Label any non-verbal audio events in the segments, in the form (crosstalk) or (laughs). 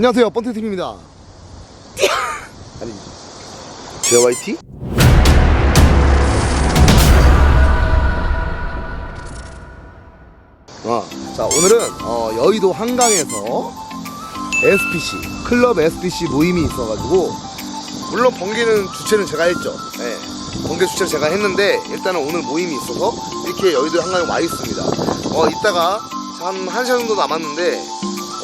안녕하세요. 번트팀입니다. (laughs) 아니 JYT? 아, 자 오늘은 어, 여의도 한강에서 SPC 클럽 SPC 모임이 있어가지고 물론 번개는 주최는 제가 했죠 네, 번개 주최를 제가 했는데 일단은 오늘 모임이 있어서 이렇게 여의도 한강에 와 있습니다 어 이따가 한 1시간 정도 남았는데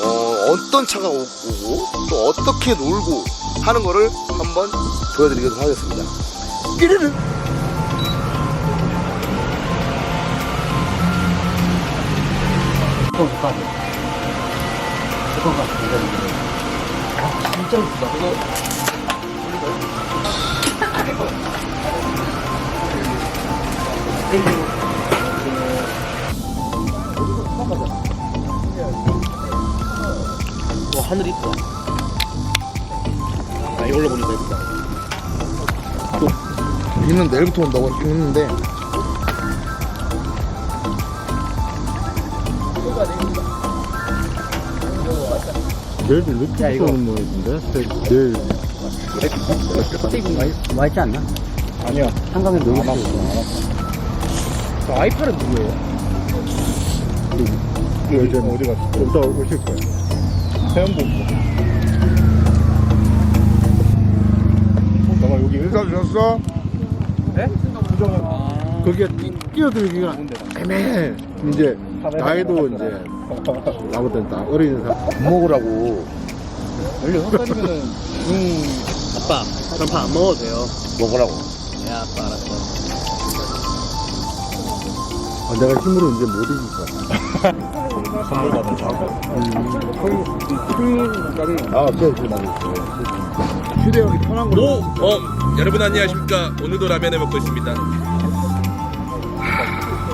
어, 어떤 차가 오- 오고 또 어떻게 놀고 하는 거를 한번 보여드리도록 하겠습니다. 삐르르. 와 하늘이 이쁘다 아 이걸로 보니까 이쁘다 비는 내일부터 온다고 했는데 내일도 늦게 오는 모양인데? 내일 맛있지 않나? 아니야 한강에 너무 안 왔어 저 아이팔은 누구예요? 그 이제 어디 갔어? 좀 이따 오실 거야 해안도 잠깐 여기 인사 주셨어? 네? 그게 뛰어들기가 애매해. 이제 나이도 이제 아무튼 다 어린 사람 밥 먹으라고. 원래 헛다리면은 음 아빠 그럼 밥 안 먹어도 돼요. 먹으라고. 네 아빠 알았어. 아, 내가 힘으로 이제 못 이길 거야. (laughs) 선물 받은 자 아, 그래, 그래, 맞아. 휴대용이 편한 거. 오, 범 여러분 안녕하십니까? 오늘도 라면을 먹고 있습니다.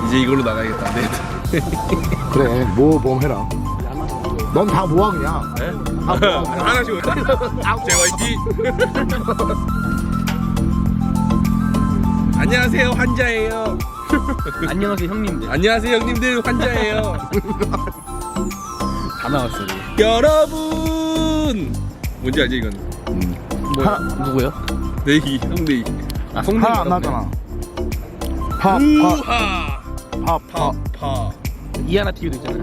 이제 이걸로 나가야겠다. 네. (laughs) 그래, 뭐, 뭐 해라. 넌 다 모아, 그냥. 네? (laughs) 하나씩 JYT 안녕하세요 환자예요. (laughs) 안녕하세요 형님들. 안녕하세요 형님들. 환자예요. 다 나왔어 여러분! 뭔지 알지 이건 뭐 누구요? 내기 형내기 아 하나 안 나잖아. 파, 파, 우하. 파, 파. 파 파. 이하나 TV도 있잖아요.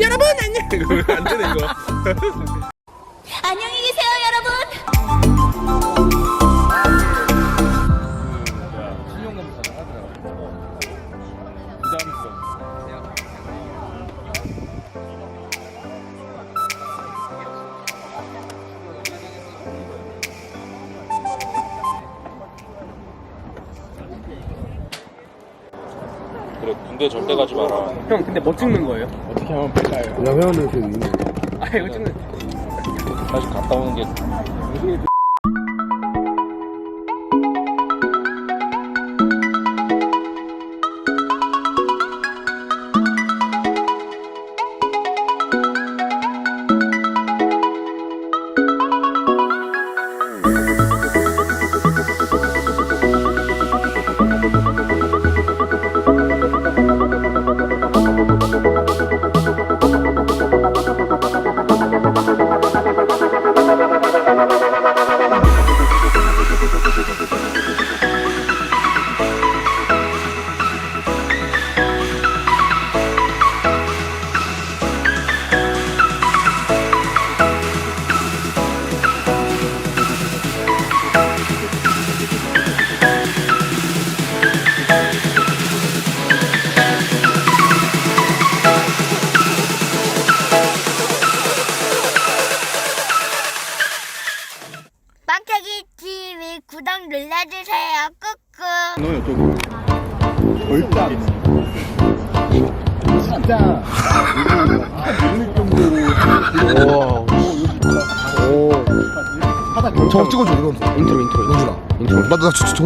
여러분 안녕. (laughs) 안 되네 이거? (laughs) 안녕 그래 군대 절대 가지 마라 형 근데 뭐 찍는 거예요? 어떻게 하면 될까요? 그냥 회원을 그 위에. 아 이거 찍는 다시 갔다 오는 게 구독 눌러주세요. 꾹꾹. 너는 좀. 절대 안. 진짜. 이거, 이럴 정도로. 오. 오. 하다 저거 찍어줘 이거 인트로 인트로 인트로 맞다 나 저, 저, 저,